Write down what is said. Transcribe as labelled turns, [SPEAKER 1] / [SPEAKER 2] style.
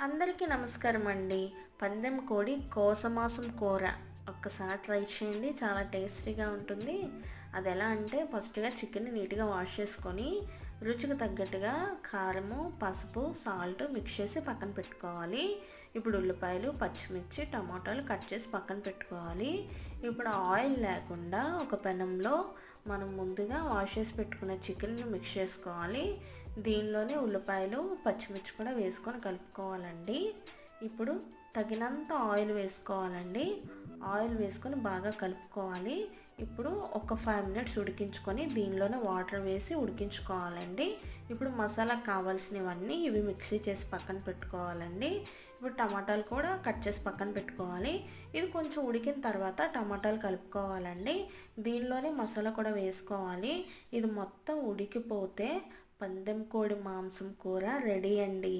[SPEAKER 1] అందరికీ నమస్కారం అండి పందెం కోడి కోసమాసం కూర. ఒక్కసారి ట్రై చేయండి. చాలా టేస్టీగా ఉంటుంది. అది ఎలా అంటే ఫస్ట్గా చికెన్ నీట్గా వాష్ చేసుకొని రుచికి తగ్గట్టుగా కారము పసుపు సాల్ట్ మిక్స్ చేసి పక్కన పెట్టుకోవాలి. ఇప్పుడు ఉల్లిపాయలు పచ్చిమిర్చి టమాటాలు కట్ చేసి పక్కన పెట్టుకోవాలి. ఇప్పుడు ఆయిల్ లేకుండా ఒక పెనంలో మనం ముందుగా వాష్ చేసి పెట్టుకున్న చికెన్ని మిక్స్ చేసుకోవాలి. దీనిలోనే ఉల్లిపాయలు పచ్చిమిర్చి కూడా వేసుకొని కలుపుకోవాలండి. ఇప్పుడు తగినంత ఆయిల్ వేసుకోవాలండి. ఆయిల్ వేసుకొని బాగా కలుపుకోవాలి. ఇప్పుడు ఒక ఫైవ్ మినిట్స్ ఉడికించుకొని దీనిలోనే వాటర్ వేసి ఉడికించుకోవాలండి. ఇప్పుడు మసాలా కావాల్సినవన్నీ ఇవి మిక్సీ చేసి పక్కన పెట్టుకోవాలండి. ఇప్పుడు టమాటాలు కూడా కట్ చేసి పక్కన పెట్టుకోవాలి. ఇది కొంచెం ఉడికిన తర్వాత టమాటాలు కలుపుకోవాలండి. దీనిలోనే మసాలా కూడా వేసుకోవాలి. ఇది మొత్తం ఉడికిపోతే పందెం కోడి మాంసం కూర రెడీ అండి.